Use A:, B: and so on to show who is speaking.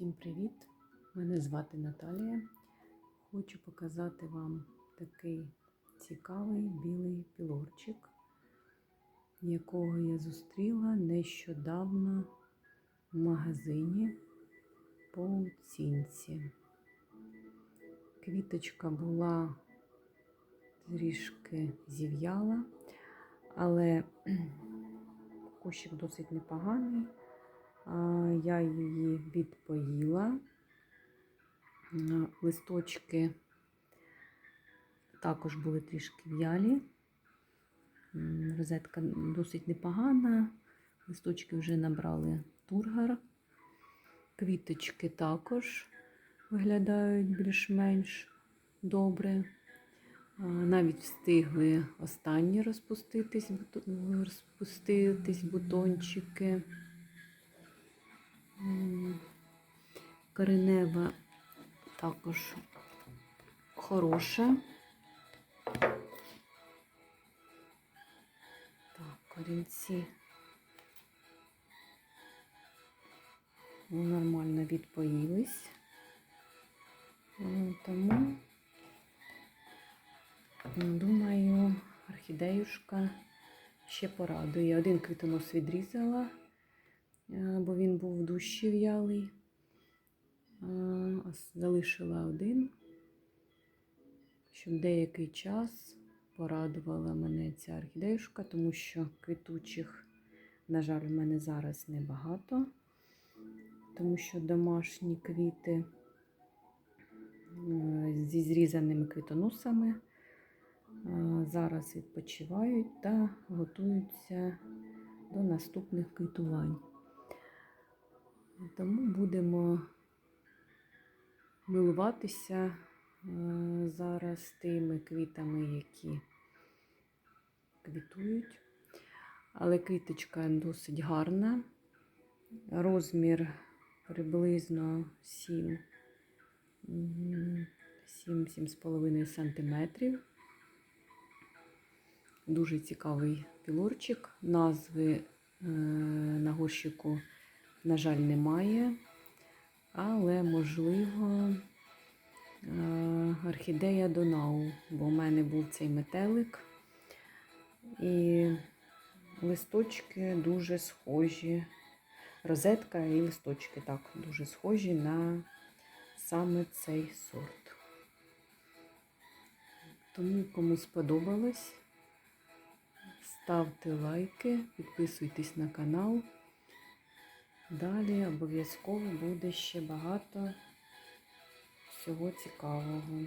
A: Всім привіт! Мене звати Наталія. Хочу показати вам такий цікавий білий пілорчик, якого я зустріла нещодавно в магазині по оцінці. Квіточка була трішки зів'яла, але кущик досить непоганий. Я її відпоїла. Листочки також були трішки в'ялі. Розетка досить непогана. Листочки вже набрали тургар. Квіточки також виглядають більш-менш добре. Навіть встигли останні розпуститись, розпуститись бутончики. Коренева також хороша. Так, корінці нормально відпоїлись. Е, Тому, думаю, орхідеюшка ще порадує. Один квітонос відрізала, е, бо він був дужче в'ялий. Е, Залишила один, щоб деякий час порадувала мене ця орхідеюшка, тому що квітучих, на жаль, в мене зараз небагато, тому що домашні квіти е, зі зрізаними квітоносами е, зараз відпочивають та готуються до наступних квітувань. Тому будемо милуватися е, зараз тими квітами, які квітують. Але квіточка досить гарна. Розмір приблизно 7 7-7,5 см. Дуже цікавий пілорчик. Назви е, на горщику, на жаль, немає. Але, можливо, е, орхідея Донау, бо в мене був цей метелик. І листочки дуже схожі. Розетка і листочки так дуже схожі на саме цей сорт. Тому, кому сподобалось, ставте лайки, підписуйтесь на канал. Далі обов'язково буде ще багато всього цікавого.